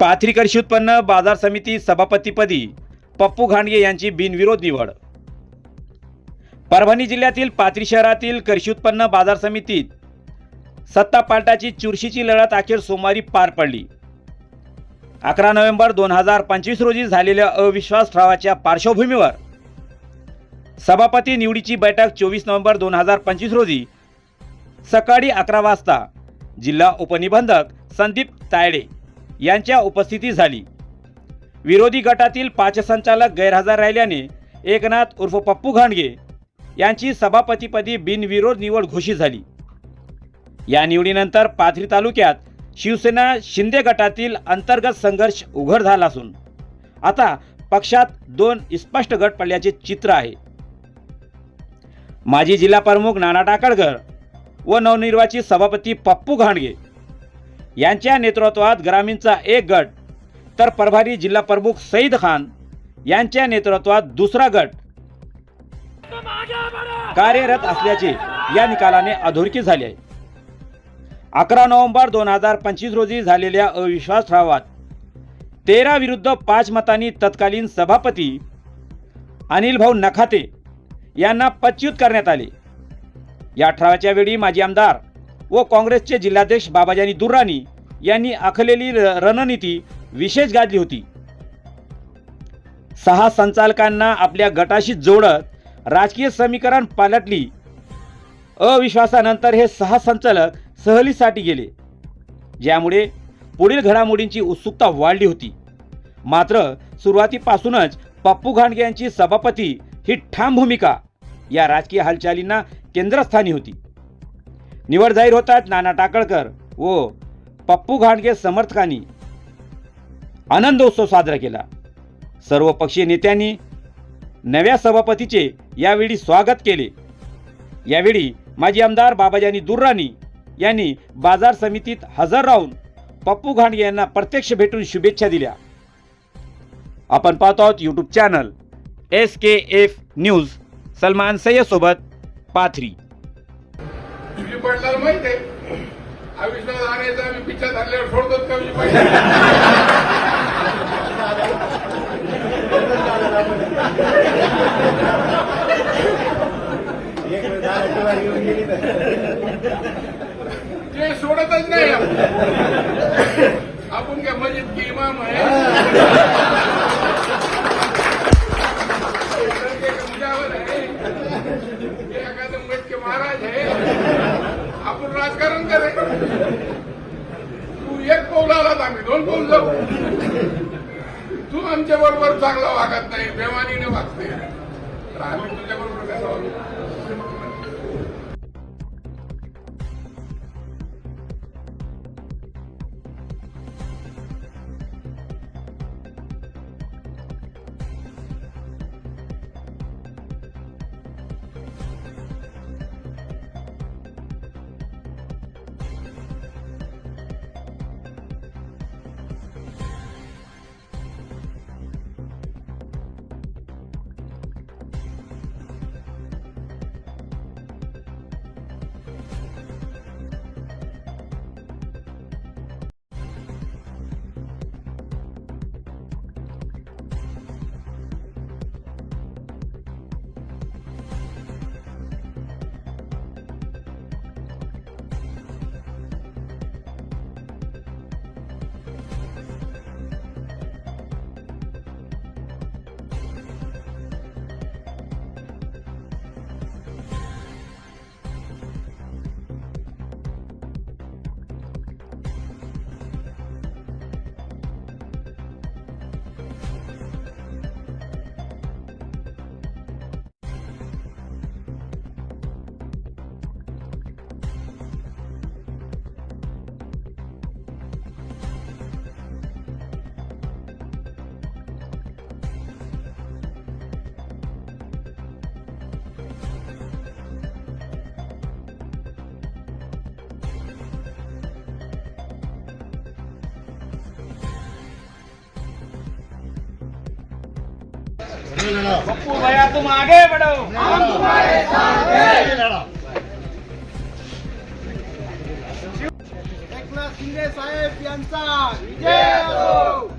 पाथरी कृषी उत्पन्न बाजार समिती सभापतीपदी पप्पू घांडगे यांची बिनविरोध निवड. परभणी जिल्ह्यातील पाथरी शहरातील कृषी उत्पन्न बाजार समितीत सत्ता पालटाची चुरशीची लढत अखेर सोमवारी पार पडली. अकरा नोव्हेंबर दोन हजार पंचवीस रोजी झालेल्या अविश्वास ठरावाच्या पार्श्वभूमीवर सभापती निवडीची बैठक चोवीस नोव्हेंबर दोन हजार पंचवीस रोजी सकाळी अकरा वाजता जिल्हा उपनिबंधक संदीप तायडे यांच्या उपस्थिती झाली. विरोधी गटातील पाच संचालक गैरहजर राहिल्याने एकनाथ उर्फ पप्पू घाणगे यांची सभापतीपदी बिनविरोध निवड घोषित झाली. या निवडीनंतर पाथरी तालुक्यात शिवसेना शिंदे गटातील अंतर्गत संघर्ष उघड झाला असून आता पक्षात दोन स्पष्ट गट पडल्याचे चित्र आहे. माजी जिल्हाप्रमुख नाना टाकळकर व नवनिर्वाचित सभापती पप्पू घाणगे यांच्या नेतृत्वात ग्रामीणचा एक गट तर प्रभारी जिल्हा प्रमुख सईद खान यांच्या नेतृत्वात दुसरा गट. कार्यरत असल्याचे या निकालाने अधोरेखित झाले आहे. अकरा नोव्हेंबर दोन हजार पंचवीस रोजी झालेल्या अविश्वास ठरावात तेरा विरुद्ध पाच मतांनी तत्कालीन सभापती अनिल भाऊ नखाते यांना पच्युत करण्यात आले. या ठरावाच्या वेळी माजी आमदार व काँग्रेसचे जिल्हाध्यक्ष बाबाजानी दुर्राणी यांनी आखलेली र- रणनीती विशेष गाजली होती. सहा संचालकांना आपल्या गटाशी जोडत राजकीय समीकरण पालटली. अविश्वासानंतर हे सहा संचालक सहलीसाठी गेले. ज्यामुळे पुढील घडामोडींची उत्सुकता वाढली होती. मात्र सुरुवातीपासूनच पप्पू घाणगे यांची सभापती ही ठाम भूमिका या राजकीय हालचालींना केंद्रस्थानी होती. निवड जाहीर होतात नाना टाकळकर. व पप्पू घाणगे समर्थकांनी. आनंदोत्सव साजरा केला. सर्व पक्षीय नेत्यांनी नव्या सभापतीचे यावेळी स्वागत केले. यावेळी माजी आमदार बाबाजानी दुर्राणी यांनी बाजार समितीत हजर राहून पप्पू घाणगे यांना प्रत्यक्ष भेटून शुभेच्छा दिल्या. आपण पाहतो आहोत YouTube channel S K F news Salman सय्यदसोबत Pathri. तुझी पडणार माहीत आहे. अविश्वास आणायचा आम्ही पिच्छा धरल्यावर सोडतो का मी पैसे? ते सोडतच नाही. आपण. आपण काय मजेत की इमाम आहे ते का मुजावर आहे ते एखादं मटके महाराज आहे आपण राजकारण करे तू एक पाऊल आलात आम्ही दोन पाऊल जाऊ. तू आमच्या बरोबर चांगला वागत नाही बेमानीने वागते. तर आम्ही तुझ्या बरोबर कसं वागू? पप्पू भैया तुम आगे बढ़ो एकनाथ शिंदे साहेब यांचा. विजय असो हो!